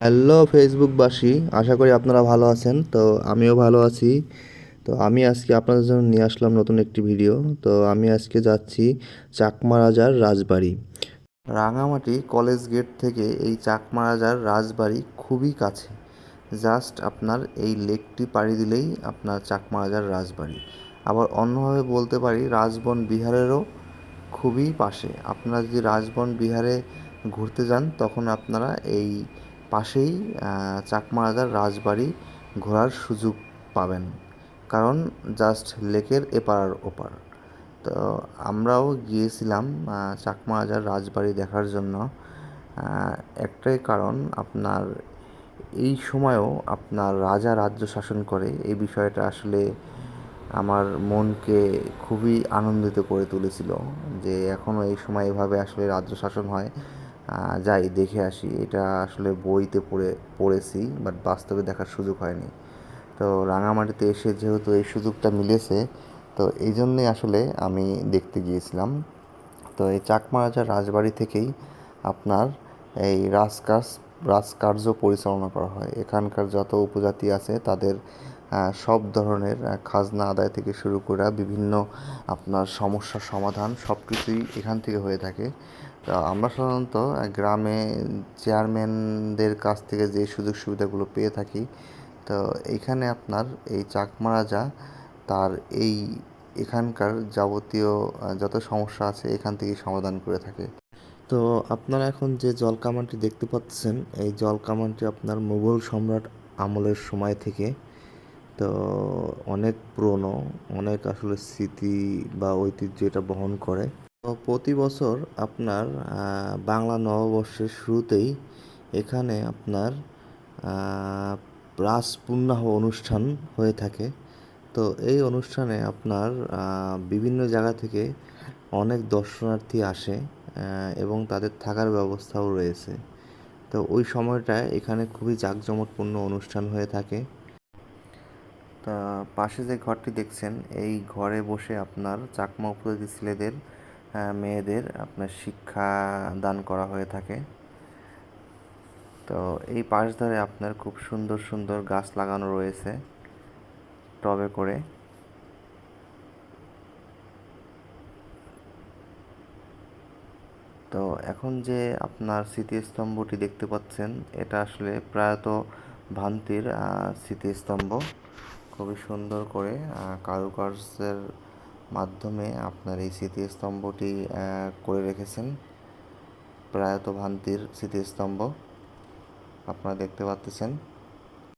Hello ফেসবুকবাসী আশা করি আপনারা ভালো আছেন। তো আমিও ভালো আছি। তো আমি আজকে আপনাদের জন্য নিয়ে আসলাম নতুন একটি ভিডিও। তো আমি আজকে যাচ্ছি চাকমা রাজার রাজবাড়ি। রাঙামাটি কলেজ গেট থেকে এই চাকমা রাজার রাজবাড়ি খুবই কাছে। জাস্ট আপনার এই লেকটি পাড়ি দিলেই আপনার চাকমা রাজার রাজবাড়ি। আবার অন্যভাবে বলতে পারি, রাজবন বিহারেরও খুবই পাশে। আপনারা যদি রাজবন বিহারে ঘুরতে যান, তখন আপনারা এই পাশেই চাকমা রাজার রাজবাড়ি ঘোরার সুযোগ পাবেন। কারণ জাস্ট লেকের এপার ওপার তো আমরাও গিয়েছিলাম চাকমা রাজার রাজবাড়ি দেখার জন্য। একটাই কারণ আপনার এই সময়ও আপনার রাজা রাজ্য শাসন করে। এই বিষয়টা আসলে আমার মনকে খুবই আনন্দিত করে তুলেছিল যে এখনও এই সময় এভাবে আসলে রাজ্য শাসন হয়। যাই দেখে আসি, এটা আসলে বইতে পড়ে, পড়েছি বাট বাস্তবে দেখার সুযোগ হয়নি। তো রাঙামাটিতে এসে যেহেতু এই সুযোগটা মিলেছে, তো এই জন্যই আসলে আমি দেখতে গিয়েছিলাম। তো এই চাকমা রাজার রাজবাড়ি থেকেই আপনার এই রাজকাজ রাজকার্য পরিচালনা করা হয়। এখানকার যত উপজাতি আছে, তাদের সব ধরনের খাজনা আদায় থেকে শুরু করে বিভিন্ন আপনার সমস্যার সমাধান সব কিছুই এখান থেকে হয়ে থাকে। তো আমরা সাধারণত গ্রামে চেয়ারম্যানদের কাছ থেকে যে সুযোগ সুবিধাগুলো পেয়ে থাকি, তো এইখানে আপনার এই চাকমা রাজা তার এই এখানকার যাবতীয় যত সমস্যা আছে এখান থেকেই সমাধান করে থাকে। তো আপনারা এখন যে জলকামানটি দেখতে পাচ্ছেন, এই জলকামানটি আপনার মুঘল সম্রাট আমলের সময় থেকে তো অনেক পুরনো, অনেক আসলে স্মৃতি বা ঐতিহ্য এটা বহন করে। তো প্রতি বছর আপনার বাংলা নববর্ষের শুরুতেই এখানে আপনার রাস পূর্ণাহ অনুষ্ঠান হয়ে থাকে। তো এই অনুষ্ঠানে আপনার বিভিন্ন জায়গা থেকে অনেক দর্শনার্থী আসে এবং তাদের থাকার ব্যবস্থাও রয়েছে। তো ওই সময়টায় এখানে খুবই জাঁকজমকপূর্ণ অনুষ্ঠান হয়ে থাকে। তা পাশে যে ঘরটি দেখছেন, এই ঘরে বসে আপনার চাকমা উপজাতি ছেলেদের মেয়েদের আপনার শিক্ষা দান করা হয়ে থাকে। তো এই পাশ ধারে আপনার খুব সুন্দর সুন্দর গাছ লাগানো রয়েছে, টবে করে। তো এখন যে আপনার স্মৃতিস্তম্ভটি দেখতে পাচ্ছেন, এটা আসলে প্রয়াত ভান্তির স্মৃতিস্তম্ভ। খুবই সুন্দর করে কারুকার্যের মাধ্যমে আপনার এই স্মৃতিস্তম্ভটি করে রেখেছেন। প্রায়ত ভান্তির স্মৃতিস্তম্ভ আপনারা দেখতে পাচ্ছেন।